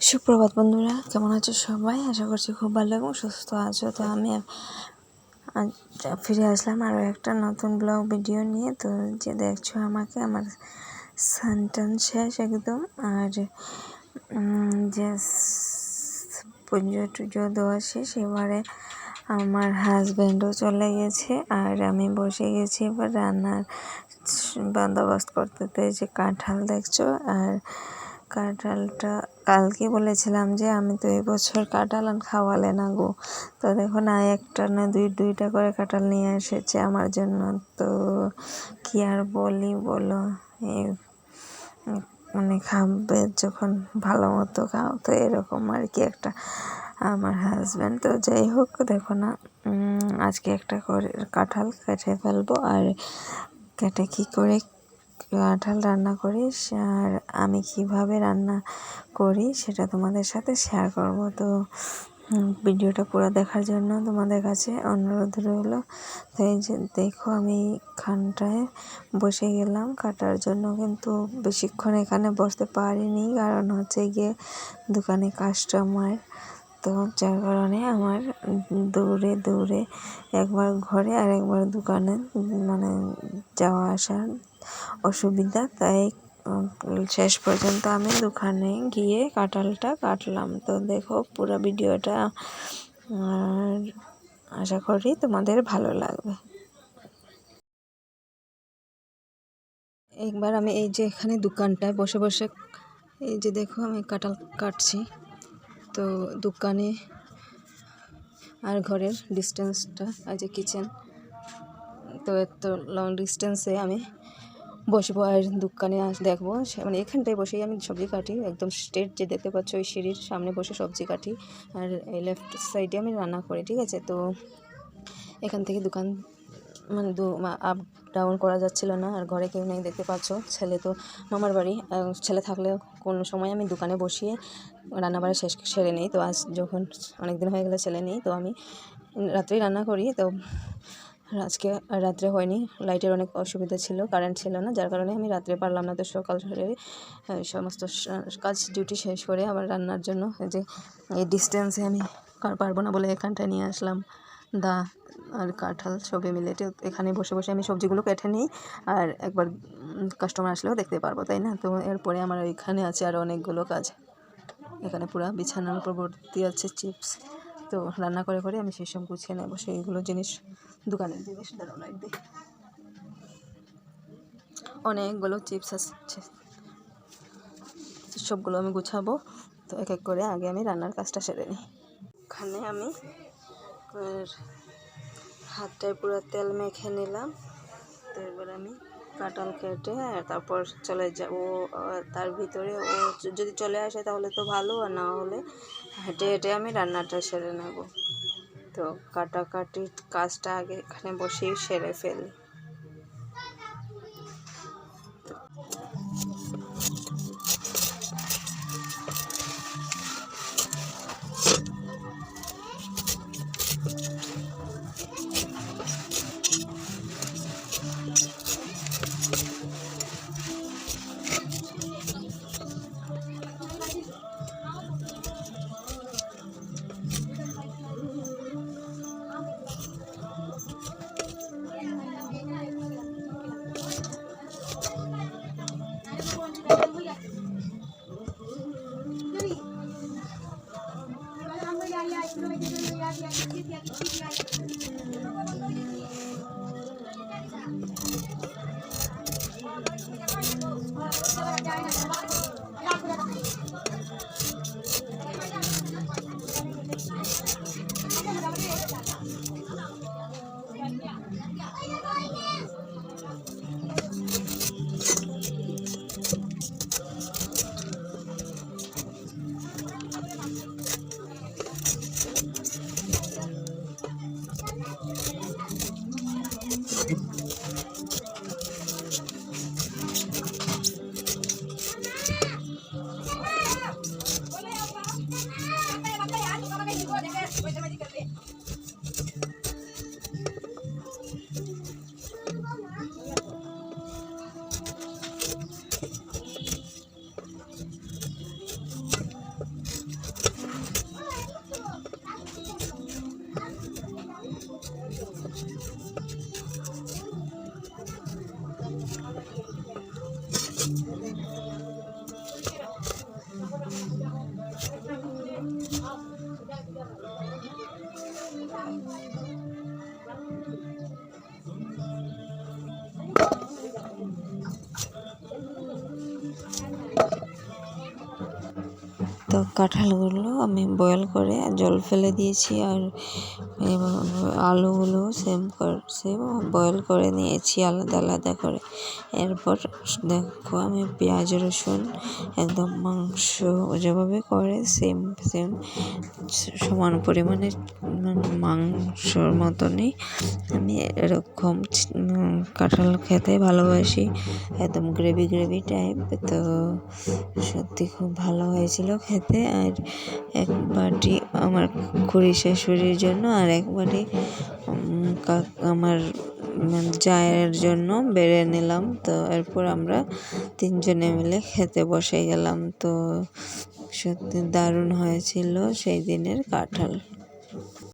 সুপ্রভাত বন্ধুরা, কেমন আছো সবাই? আশা করছি খুব ভালো এবং সুস্থ আছো। তো আমি ফিরে আসলাম আরও একটা নতুন ব্লগ ভিডিও নিয়ে। তো যে দেখছ আমাকে, আমার সানটান শেষ একদম। আর যে পুজো টুজো দেওয়া শেষ, এবারে আমার হাজব্যান্ডও চলে গেছে। আর আমি বসে গেছি এবার রান্নার বন্দোবস্ত করতে। যে কাঁঠাল দেখছ, আর কাঁঠালটা কালকে বলেছিলাম যে, আমি তো এবছর কাঁঠাল খাওয়ালে না গো। তো দেখো না একটা না দুই, দুইটা করে কাঁঠাল নিয়ে এসেছে আমার জন্য। তো কি আর বলি বলো? মানে খাবে যখন ভালো মতো খাও, তো এরকম আর কি একটা আমার হাজব্যান্ড তো যাই হোক, দেখো না আজকে একটা করে কাঁঠাল কেটে ফেলব। আর কেটে কী করে কাঁঠাল রান্না করি আর আমি কীভাবে রান্না করি সেটা তোমাদের সাথে শেয়ার করব। তো ভিডিওটা পুরো দেখার জন্য তোমাদের কাছে অনুরোধ রইল। তো এই যে দেখো আমি খানটায় বসে গেলাম, কাটার জন্য কিন্তু বেশিক্ষণ এখানে বসতে পারিনি। কারণ হচ্ছে গিয়ে দোকানে কাস্টমার তো যার কারণে আমার দৌড়ে দৌড়ে একবার ঘরে আর একবার দোকানে মানে যাওয়া আসার অসুবিধা। তাই শেষ পর্যন্ত আমি দোকানে গিয়ে কাঁঠালটা কাটলাম। তো দেখো পুরো ভিডিওটা, আর আশা করি তোমাদের ভালো লাগবে। একবার আমি এই যে এখানে দোকানটায় বসে বসে, এই যে দেখো আমি কাঁঠাল কাটছি। তো দোকানে আর ঘরের ডিস্টেন্সটা আর যে কিচেন তো এত লং ডিস্টেন্সে আমি বসবো আর দোকানে দেখব। মানে এখানটায় বসেই আমি সবজি কাটি, একদম স্ট্রেট যে দেখতে পাচ্ছ ওই সিঁড়ির সামনে বসে সবজি কাটি। আর এই লেফট সাইডে আমি রান্না করি, ঠিক আছে? তো এখান থেকে দোকান মানে দু আপ ডাউন করা যাচ্ছিল না, আর ঘরে কেউ নেই, দেখতে পাচ্ছ, ছেলে তো মামার বাড়ি। ছেলে থাকলে কোনো সময় আমি দোকানে বসিয়ে রান্নাবাড়ি শেষ, সেরে নিই। তো আজ যখন অনেক দিন হয়ে গেলে ছেলে নেই, তো আমি রাত্রেই রান্না করি। তো আজকে রাত্রে হয়নি লাইটের অনেক অসুবিধা ছিল কারেন্ট ছিল না, যার কারণে আমি রাত্রে পারলাম না। তো সকাল সমস্ত কাজ ডিউটি শেষ করে আবার রান্নার জন্য, যে এই ডিস্টেন্সে আমি পারব না বলে এখানটায় নিয়ে আসলাম। দা আর কাঁঠাল সবই মিলে এখানে বসে বসে আমি সবজিগুলো কেটে নিই আর একবার কাস্টমার আসলেও দেখতে পারব, তাই না? তো এরপরে আমার ওইখানে আছে আরও অনেকগুলো কাজ। এখানে পুরো বিছানার উপর ভর্তি আছে চিপস তো রান্না করে করে আমি সেই সব গুছিয়ে নেব, সেইগুলো জিনিস, দোকানের জিনিস দাঁড়াও লাইট অনেকগুলো চিপস আসছে। সবগুলো আমি গুছাবো। তো এক এক করে আগে আমি রান্নার কাজটা সেরে নিই। ওখানে আমি আর হাতটায় পুরো তেল মেখে নিলাম। তো এবার আমি কাটাল কেটে তারপর চলে যাব তার ভিতরে ও যদি চলে আসে তাহলে তো ভালো, আর না হলে হেঁটে হেঁটে আমি রান্নাটা সেরে নেব। তো কাটাকাটির কাজটা আগে এখানে বসেই সেরে ফেলি। কাঁঠালগুলো আমি বয়েল করে জল ফেলে দিয়েছি আর আলুগুলো সেম সেম বয়েল করে নিয়েছি আলাদা আলাদা করে। এরপর দেখো আমি পেঁয়াজ, রসুন একদম মাংস যেভাবে করে সেম সেম সমান পরিমাণে মাংসর মতনই আমি এরকম কাঁঠাল খেতে ভালোবাসি। একদম গ্রেভি গ্রেভি টাইপ তো সত্যি খুব ভালো হয়েছিল খেতে। আর এক বাটি আমার খুড়ি শাশুড়ির জন্য আর এক বাটি আমার জায়ের জন্য বেড়ে নিলাম। তো এরপর আমরা তিনজনে মিলে খেতে বসে গেলাম। তো সত্যি দারুণ হয়েছিল সেই দিনের কাঁঠাল।